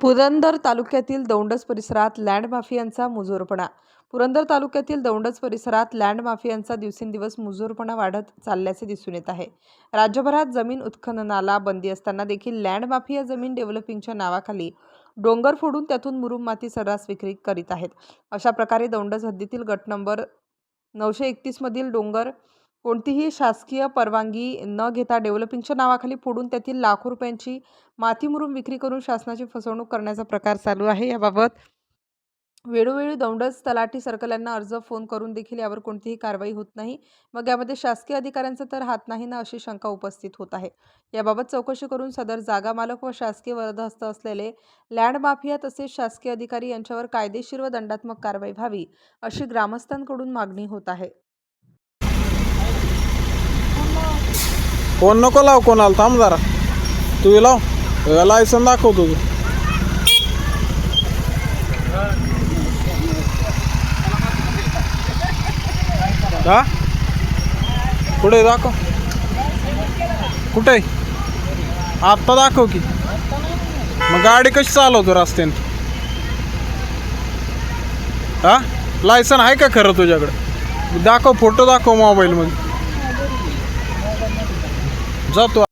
पुरंदर तालुक्यातील दौंडस परिसरात लँड माफियांचा मुजोरपणा. पुरंदर तालुक्यातील दौंडस परिसरात लँड माफियांचा दिवसेंदिवस मुजोरपणा वाढत चालल्याचे दिसून येत आहे. राज्यभरात जमीन उत्खननाला बंदी असताना देखील लँड माफिया जमीन डेव्हलपिंगच्या नावाखाली डोंगर फोडून त्यातून मुरुम माती सर्रास विक्री करीत आहेत. अशा प्रकारे दौंडस हद्दीतील गट नंबर नऊशे एकतीसमधील डोंगर कोणतीही शासकीय परवानगी न घेता डेव्हलपिंगच्या नावाखाली फोडून त्यातील लाखो रुपयांची माती मुरून विक्री करून शासनाची फसवणूक करण्याचा प्रकार चालू आहे. याबाबत वेळोवेळी दौंडस तलाठी सर्कल यांना अर्ज फोन करून देखील यावर कोणतीही कारवाई होत नाही. मग यामध्ये शासकीय अधिकाऱ्यांचा तर हात नाही ना अशी शंका उपस्थित होत आहे. याबाबत चौकशी करून सदर जागा मालक व शासकीय वरदहस्त असलेले लँड माफिया तसेच शासकीय अधिकारी यांच्यावर कायदेशीर व दंडात्मक कारवाई व्हावी अशी ग्रामस्थांकडून मागणी होत आहे. फोन नको लाव कोणाला थांब जरा. तू लाव. लायसन दाखव तुझं. हा? कुठे दाखव. कुठे आत्ता दाखव की. मग गाडी कशी चालवतो रस्त्याने? हा? लायसन आहे का खरं तुझ्याकडे? दाखव फोटो दाखव मोबाईलमध्ये जातो